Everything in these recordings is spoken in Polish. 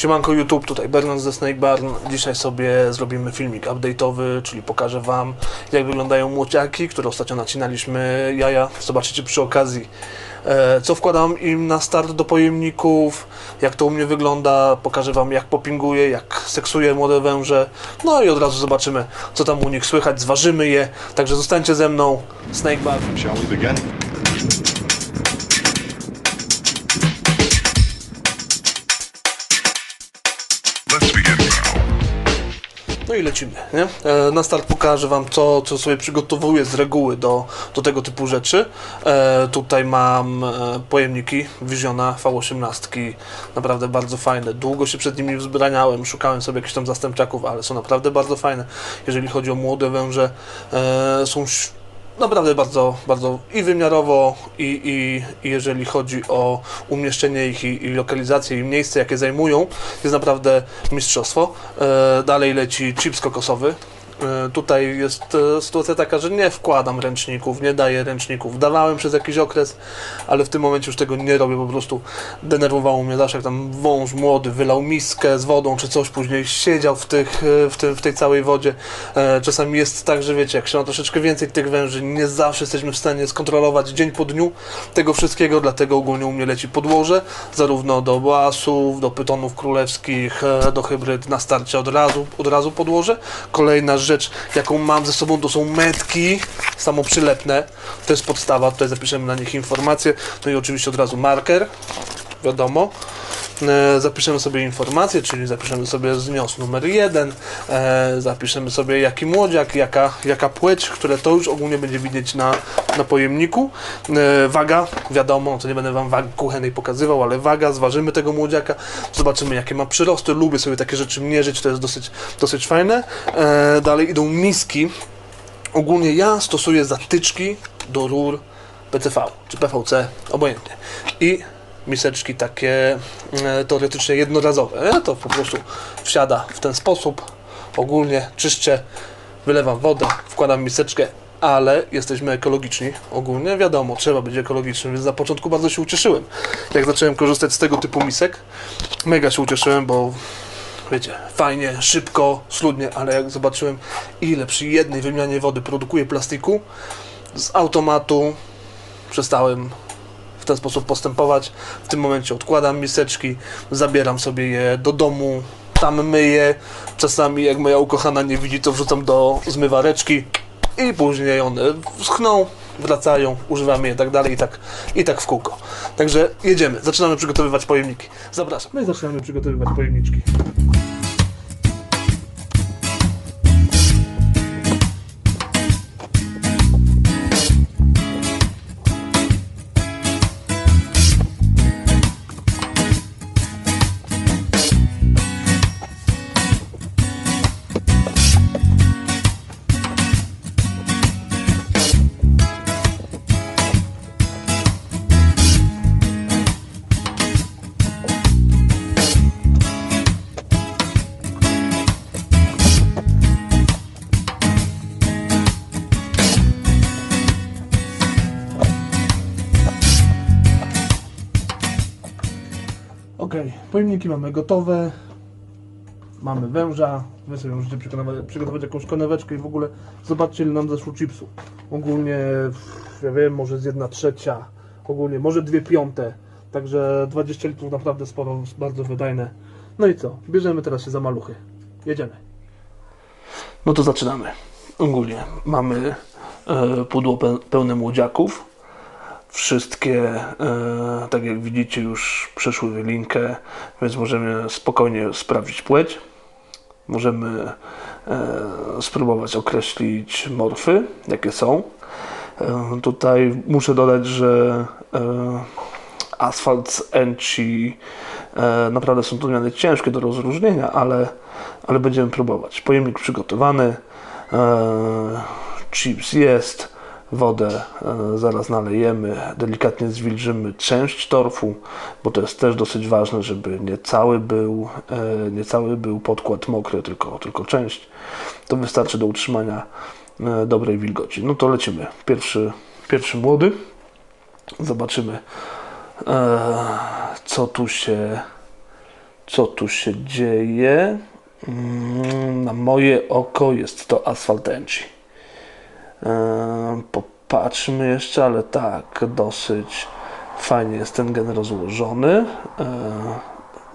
Siemanko YouTube, tutaj Bernard ze Snake Barn. Dzisiaj sobie zrobimy filmik update'owy, czyli pokażę Wam jak wyglądają młociaki, które ostatnio nacinaliśmy. Jaja. Zobaczycie przy okazji. E, co wkładam im na start do pojemników, jak to u mnie wygląda, pokażę Wam jak popinguję, jak seksuję młode węże, no i od razu zobaczymy co tam u nich słychać, zważymy je, także zostańcie ze mną, Snake No i lecimy, nie? E, Na start pokażę Wam co, co sobie przygotowuję z reguły do, do tego typu rzeczy. E, tutaj mam e, pojemniki Visiona V18, naprawdę bardzo fajne. Długo się przed nimi wzbraniałem, szukałem sobie jakichś tam zastępczaków, ale są naprawdę bardzo fajne. Jeżeli chodzi o młode węże, e, są naprawdę bardzo, bardzo i wymiarowo, i, i, i jeżeli chodzi o umieszczenie ich i, i lokalizację i miejsce, jakie zajmują, jest naprawdę mistrzostwo. E, dalej leci chips kokosowy. E, tutaj jest e, sytuacja taka, że nie wkładam ręczników, nie daję ręczników. Dawałem przez jakiś okres, ale w tym momencie już tego nie robię, po prostu denerwowało mnie zawsze, jak tam wąż młody wylał miskę z wodą czy coś, później siedział w, tych, e, w, tym, w tej całej wodzie. Czasami jest tak, że wiecie, jak się ma troszeczkę więcej tych węży, nie zawsze jesteśmy w stanie skontrolować dzień po dniu tego wszystkiego, dlatego ogólnie u mnie leci podłoże, zarówno do boasów, do pytonów królewskich, do hybryd na starcie od razu, od razu podłoże. Kolejna rzecz, jaką mam ze sobą, to są metki samoprzylepne. To jest podstawa, tutaj zapiszemy na nich informacje. No i oczywiście od razu marker, wiadomo. E, Zapiszemy sobie informacje, czyli zapiszemy sobie znios numer jeden, e, zapiszemy sobie jaki młodziak, jaka, jaka płeć, które to już ogólnie będzie widzieć na, na pojemniku. E, waga, wiadomo, to nie będę Wam wagi kuchennej pokazywał, ale waga, zważymy tego młodziaka, zobaczymy jakie ma przyrosty, lubię sobie takie rzeczy mierzyć, to jest dosyć, dosyć fajne. Dalej idą miski, Ogólnie ja stosuję zatyczki do rur PCV czy PVC, obojętnie. I miseczki takie e, teoretycznie jednorazowe. To po prostu wsiada w ten sposób. Ogólnie czyszczę, wylewam wodę, wkładam miseczkę, ale jesteśmy ekologiczni ogólnie. Wiadomo, trzeba być ekologicznym, więc na początku bardzo się ucieszyłem. Jak zacząłem korzystać z tego typu misek, mega się ucieszyłem, bo wiecie, fajnie, szybko, schludnie, ale jak zobaczyłem, ile przy jednej wymianie wody produkuje plastiku, z automatu przestałem ten sposób postępować. W tym momencie odkładam miseczki, zabieram sobie je do domu, tam myję. Czasami, jak moja ukochana nie widzi, to wrzucam do zmywareczki i później one schną, wracają, używamy je i tak dalej i tak, i tak w kółko. Także jedziemy, zaczynamy przygotowywać pojemniki. Zapraszam. No i zaczynamy przygotowywać pojemniczki. Pojemniki mamy gotowe. Mamy węża. Wy sobie możecie przygotować, jakąś koneweczkę i w ogóle zobaczcie ile nam zeszło chipsu. Ogólnie, ja wiem, może z jedna trzecia, ogólnie może dwie piąte. Także 20 litrów naprawdę sporo, bardzo wydajne. No i co? Bierzemy teraz się za maluchy. Jedziemy. No to zaczynamy. Ogólnie mamy e, pudło pe- pełne młodziaków. Wszystkie, e, tak jak widzicie, już przeszły wylinkę, więc możemy spokojnie sprawdzić płeć. Możemy e, spróbować określić morfy, jakie są. E, tutaj muszę dodać, że asfalt z Enchi naprawdę są to odmiany ciężkie do rozróżnienia, ale, ale będziemy próbować. Pojemnik przygotowany, chips jest, wodę e, zaraz nalejemy, delikatnie zwilżymy część torfu, bo to jest też dosyć ważne, żeby nie cały był, e, nie cały był podkład mokry, tylko, tylko część. To wystarczy do utrzymania e, dobrej wilgoci. No to lecimy. Pierwszy, pierwszy młody. Zobaczymy, co tu się Co tu się dzieje? Mm, Na moje oko jest to. Eee, Popatrzmy jeszcze, ale tak, dosyć fajnie jest ten gen rozłożony. Eee,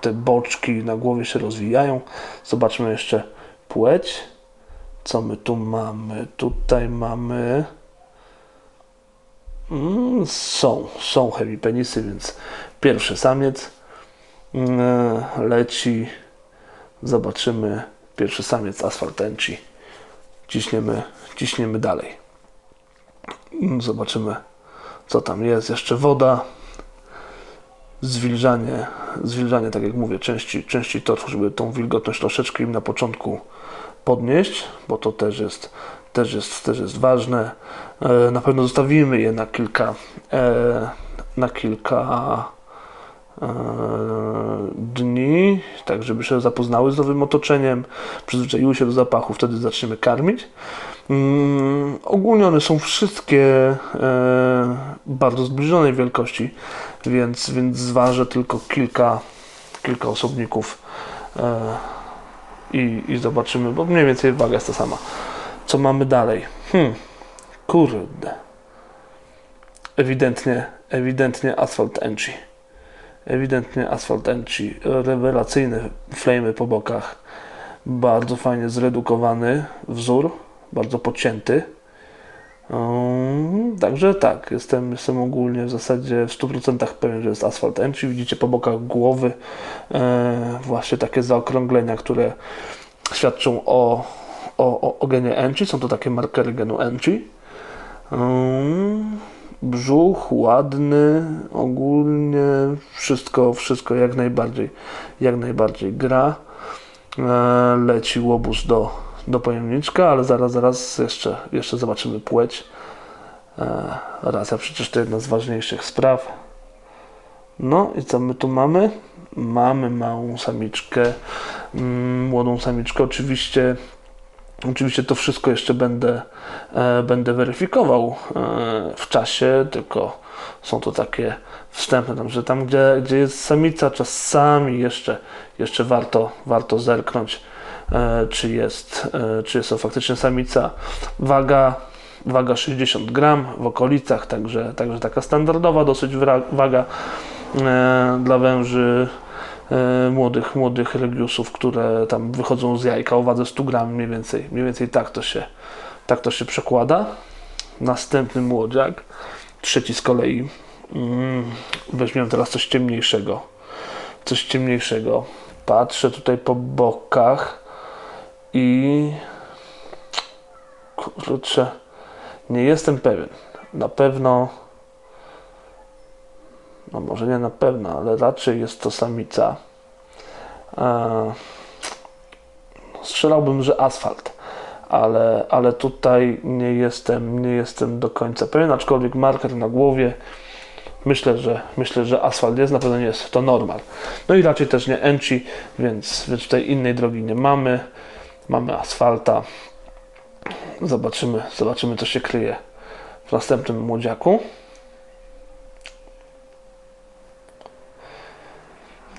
Te boczki na głowie się rozwijają. Zobaczmy jeszcze płeć. Co my tu mamy? Tutaj mamy. Mm, są, są heavy penisy, więc pierwszy samiec mm, leci. Zobaczymy pierwszy samiec Asphalt Enchi. Ciśniemy, ciśniemy dalej. Zobaczymy, co tam jest. Jeszcze woda. Zwilżanie, zwilżanie, tak jak mówię, części, części torfu, żeby tą wilgotność troszeczkę im na początku podnieść, bo to też jest, też jest, też jest ważne. E, Na pewno zostawimy je na kilka, e, na kilka e, dni, tak żeby się zapoznały z nowym otoczeniem, przyzwyczaiły się do zapachu, wtedy zaczniemy karmić. Mm, ogólnie one są wszystkie e, bardzo zbliżonej wielkości, więc, więc zważę tylko kilka, kilka osobników e, i, i zobaczymy, bo mniej więcej waga jest ta sama. Co mamy dalej? Hmm, kurde. Ewidentnie, ewidentnie Asphalt. Ewidentnie Asphalt Enchi. Rewelacyjne flamy po bokach. Bardzo fajnie zredukowany wzór, bardzo pocięty. Um, także tak, jestem, jestem ogólnie w zasadzie w 100% pewien, że jest Asphalt Enchi. Widzicie po bokach głowy e, właśnie takie zaokrąglenia, które świadczą o, o, o, o genie Enchi. Są to takie markery genu Enchi. Um, brzuch ładny, ogólnie wszystko, wszystko jak najbardziej, jak najbardziej gra. E, leci łobuz do, do pojemniczka, ale zaraz, zaraz jeszcze, jeszcze zobaczymy płeć. E, racja przecież to jedna z ważniejszych spraw. No i co my tu mamy? Mamy małą samiczkę, mm, młodą samiczkę. Oczywiście, oczywiście to wszystko jeszcze będę, e, będę weryfikował e, w czasie, tylko są to takie wstępne, tam, że tam gdzie, gdzie jest samica, czasami jeszcze, jeszcze warto, warto zerknąć, czy jest, e, czy jest to faktycznie samica. Waga waga 60 gram w okolicach, także, także taka standardowa dosyć waga e, dla węży e, młodych, młodych regiusów, które tam wychodzą z jajka o wadze 100 gram mniej więcej, mniej więcej tak to się, tak to się przekłada. Następny młodziak, trzeci z kolei, mm, weźmiemy teraz coś ciemniejszego, coś ciemniejszego. Patrzę tutaj po bokach i kurczę, nie jestem pewien. Na pewno, no może nie na pewno, ale raczej jest to samica. E, strzelałbym, że asfalt, ale, ale tutaj nie jestem, nie jestem do końca pewien, aczkolwiek marker na głowie. Myślę, że myślę, że asfalt jest, na pewno nie jest to normal. No i raczej też nie enchi, więc, więc tutaj innej drogi nie mamy. Mamy asfalta. Zobaczymy, zobaczymy co się kryje w następnym młodziaku.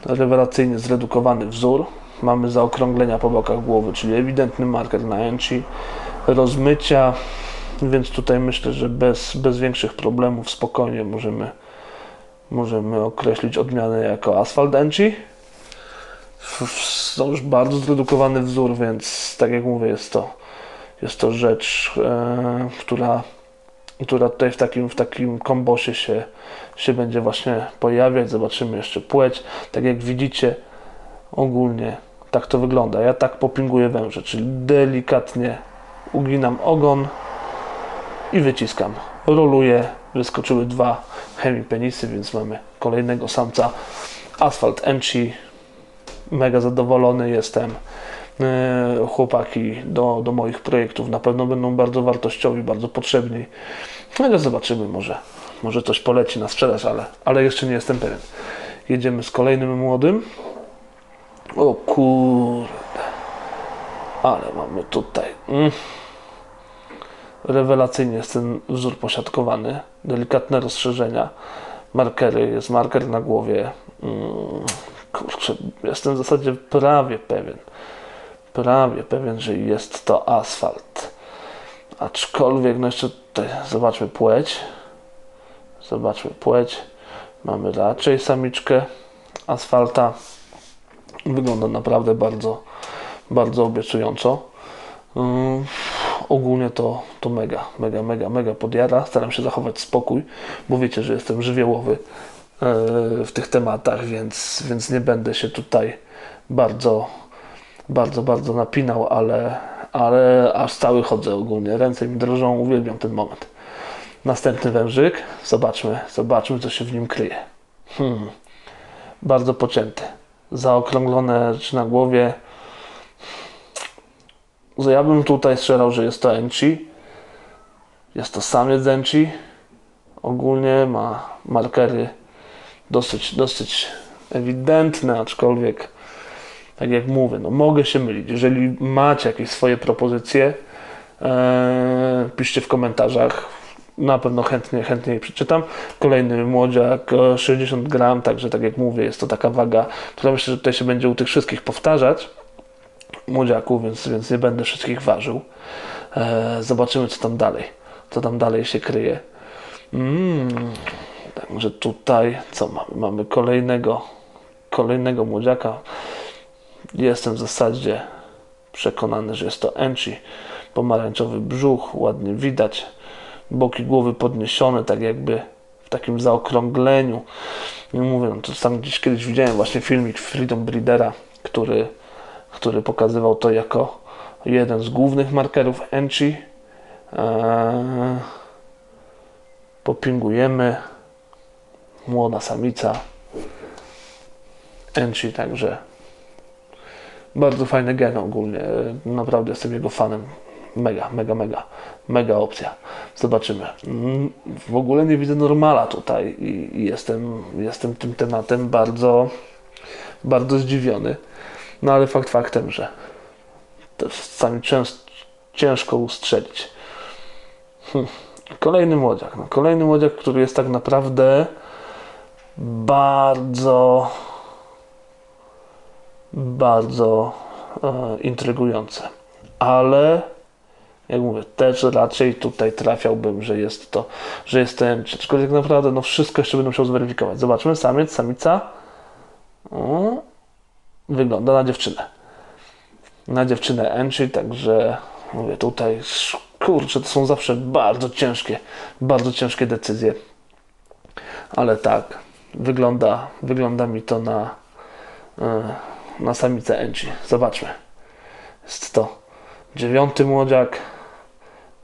Rewelacyjnie zredukowany wzór. Mamy zaokrąglenia po bokach głowy, czyli ewidentny marker na enchi. Rozmycia, więc tutaj myślę, że bez, bez większych problemów spokojnie możemy, możemy określić odmianę jako asfalt enchi. To już bardzo zredukowany wzór, więc tak jak mówię, jest to, jest to rzecz, e, która, która tutaj w takim, w takim kombosie się, się będzie właśnie pojawiać. Zobaczymy jeszcze płeć. Tak jak widzicie, ogólnie tak to wygląda. Ja tak popinguję węże, czyli delikatnie uginam ogon i wyciskam. Roluję, wyskoczyły dwa hemipenisy, więc mamy kolejnego samca. Asfalt Enchi, mega zadowolony jestem. E, Chłopaki do, do moich projektów na pewno będą bardzo wartościowi, bardzo potrzebni. No ale zobaczymy, może, może coś poleci na sprzedaż, ale, ale jeszcze nie jestem pewien. Jedziemy z kolejnym młodym. O kurde. Ale mamy tutaj. Mm. Rewelacyjnie jest ten wzór posiadkowany. Delikatne rozszerzenia. Markery. Jest marker na głowie. Mm. Kurczę, jestem w zasadzie prawie pewien, prawie pewien, że jest to asfalt. Aczkolwiek, no jeszcze tutaj zobaczmy płeć. Zobaczmy płeć. Mamy raczej samiczkę asfalta. Wygląda naprawdę bardzo, bardzo obiecująco. Ym, ogólnie to, to mega, mega, mega, mega podjara. Staram się zachować spokój, bo wiecie, że jestem żywiołowy w tych tematach, więc, więc nie będę się tutaj bardzo, bardzo, bardzo napinał, ale, ale aż cały chodzę ogólnie. Ręce mi drżą, uwielbiam ten moment. Następny wężyk. Zobaczmy, zobaczmy, co się w nim kryje. Hmm. Bardzo pocięty. Zaokrąglone rzeczy na głowie. Ja bym tutaj strzelał, że jest to Enchi. Jest to samiec Enchi. Ogólnie ma markery dosyć, dosyć ewidentne, aczkolwiek tak jak mówię, no mogę się mylić. Jeżeli macie jakieś swoje propozycje, e, piszcie w komentarzach. Na pewno chętnie, chętnie je przeczytam. Kolejny młodziak, e, 60 gram, także tak jak mówię, jest to taka waga, która myślę, że tutaj się będzie u tych wszystkich powtarzać młodziaków, więc, więc nie będę wszystkich ważył. E, zobaczymy, co tam dalej. Co tam dalej się kryje. Mm, także tutaj, co mamy? Mamy kolejnego, kolejnego młodziaka. Jestem w zasadzie przekonany, że jest to Enchi. Pomarańczowy brzuch, ładnie widać. Boki głowy podniesione, tak jakby w takim zaokrągleniu. Nie mówię, no to tam gdzieś kiedyś widziałem właśnie filmik Freedom Breedera, który, który pokazywał to jako jeden z głównych markerów Enchi. Eee, popingujemy. Młoda samica. Enchi, także bardzo fajny gen ogólnie. Naprawdę jestem jego fanem. Mega, mega, mega, mega opcja. Zobaczymy. Mm, W ogóle nie widzę normala tutaj i jestem, jestem tym tematem bardzo, bardzo zdziwiony. No ale fakt faktem, że czasami ciężko ustrzelić. Hm. Kolejny młodziak. No, kolejny młodziak, który jest tak naprawdę bardzo bardzo e, intrygujące. Ale jak mówię, też raczej tutaj trafiałbym, że jest to, że jest ten, aczkolwiek tak naprawdę no wszystko jeszcze będę musiał zweryfikować. Zobaczmy, samiec, samica. O, wygląda na dziewczynę. Na dziewczynę Enchi, także mówię tutaj, kurczę, to są zawsze bardzo ciężkie, bardzo ciężkie decyzje. Ale tak, wygląda, wygląda mi to na, e, na samicę Enchi. Zobaczmy. Jest to dziewiąty młodziak.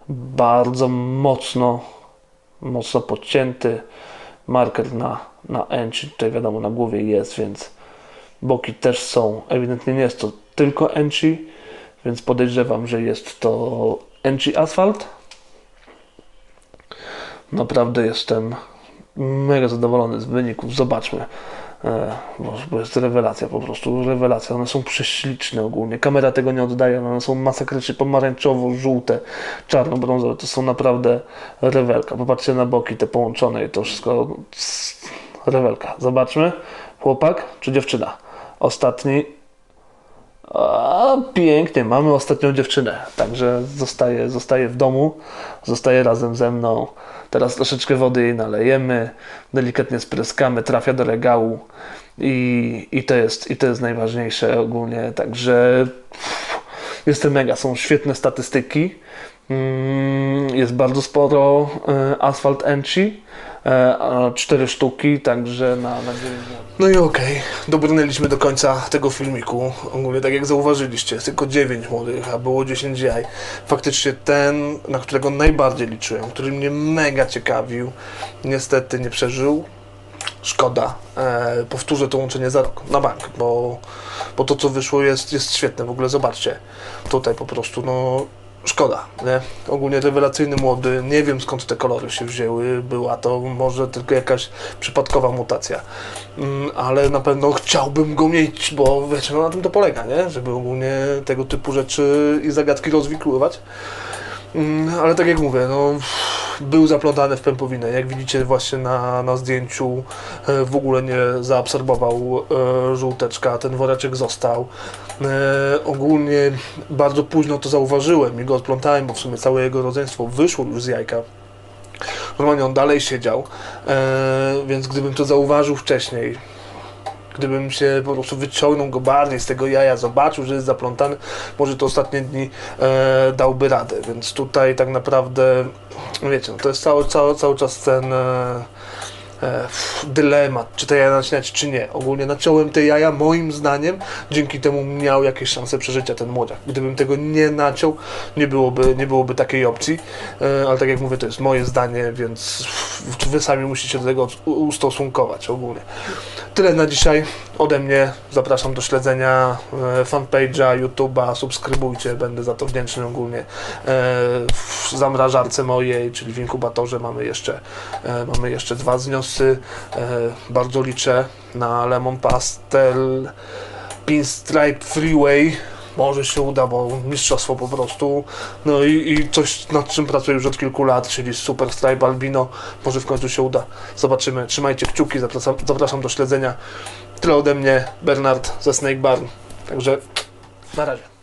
Bardzo mocno, mocno podcięty. Marker na, na Enchi. Tutaj wiadomo na głowie jest, więc boki też są. Ewidentnie nie jest to tylko Enchi, więc podejrzewam, że jest to Enchi Asphalt. Naprawdę jestem mega zadowolony z wyników. Zobaczmy. E, bo, jest rewelacja po prostu, rewelacja. One są prześliczne ogólnie. Kamera tego nie oddaje, one są masakrycznie pomarańczowo-żółte, czarno-brązowe. To są naprawdę rewelka. Popatrzcie na boki te połączone i to wszystko rewelka. Zobaczmy. Chłopak czy dziewczyna? Ostatni. Pięknie, mamy ostatnią dziewczynę, także zostaje, zostaje w domu, zostaje razem ze mną. Teraz troszeczkę wody jej nalejemy, delikatnie spryskamy, trafia do regału i, i, to, jest, i to jest najważniejsze ogólnie. Także pff, jestem mega, są świetne statystyki. Mm, Jest bardzo sporo e, asfalt Enchi, e, cztery sztuki, także na, na 9 No i okej, dobrnęliśmy do końca tego filmiku. Ogólnie tak jak zauważyliście, tylko 9 młodych, a było 10 jaj. Faktycznie ten, na którego najbardziej liczyłem, który mnie mega ciekawił, niestety nie przeżył. Szkoda. E, powtórzę to łączenie za rok, na bank, bo, bo to co wyszło jest, jest świetne. W ogóle zobaczcie, tutaj po prostu no szkoda, nie? Ogólnie rewelacyjny młody, nie wiem skąd te kolory się wzięły, była to może tylko jakaś przypadkowa mutacja, mm, ale na pewno chciałbym go mieć, bo wiecie, no na tym to polega, nie? Żeby ogólnie tego typu rzeczy i zagadki rozwikływać. Mm, Ale tak jak mówię, no był zaplątany w pępowinę. Jak widzicie właśnie na, na zdjęciu e, w ogóle nie zaabsorbował e, żółteczka, ten woreczek został. E, ogólnie bardzo późno to zauważyłem i go odplątałem, bo w sumie całe jego rodzeństwo wyszło już z jajka. Normalnie on dalej siedział, więc gdybym to zauważył wcześniej, gdybym się po prostu wyciągnął go bardziej z tego jaja, zobaczył, że jest zaplątany, może to ostatnie dni e, dałby radę, więc tutaj tak naprawdę, wiecie, no to jest cały, cały, cały czas ten e, e, dylemat, czy te jaja nacinać, czy nie. Ogólnie naciąłem te jaja, moim zdaniem, dzięki temu miał jakieś szanse przeżycia ten młodziak. Gdybym tego nie naciął, nie byłoby, nie byłoby takiej opcji, e, ale tak jak mówię, to jest moje zdanie, więc wy sami musicie do tego ustosunkować ogólnie. Tyle na dzisiaj ode mnie. Zapraszam do śledzenia e, fanpage'a, YouTube'a, subskrybujcie, będę za to wdzięczny ogólnie. W zamrażarce mojej, czyli w inkubatorze mamy jeszcze, mamy jeszcze dwa zniosy. E, bardzo liczę na Lemon Pastel, Pinstripe Freeway. Może się uda, bo mistrzostwo po prostu. No i, i coś, nad czym pracuję już od kilku lat, czyli Super Stripe Albino. Może w końcu się uda. Zobaczymy. Trzymajcie kciuki, zapraszam, zapraszam do śledzenia. Tyle ode mnie, Bernard ze Snake Barn. Także na razie.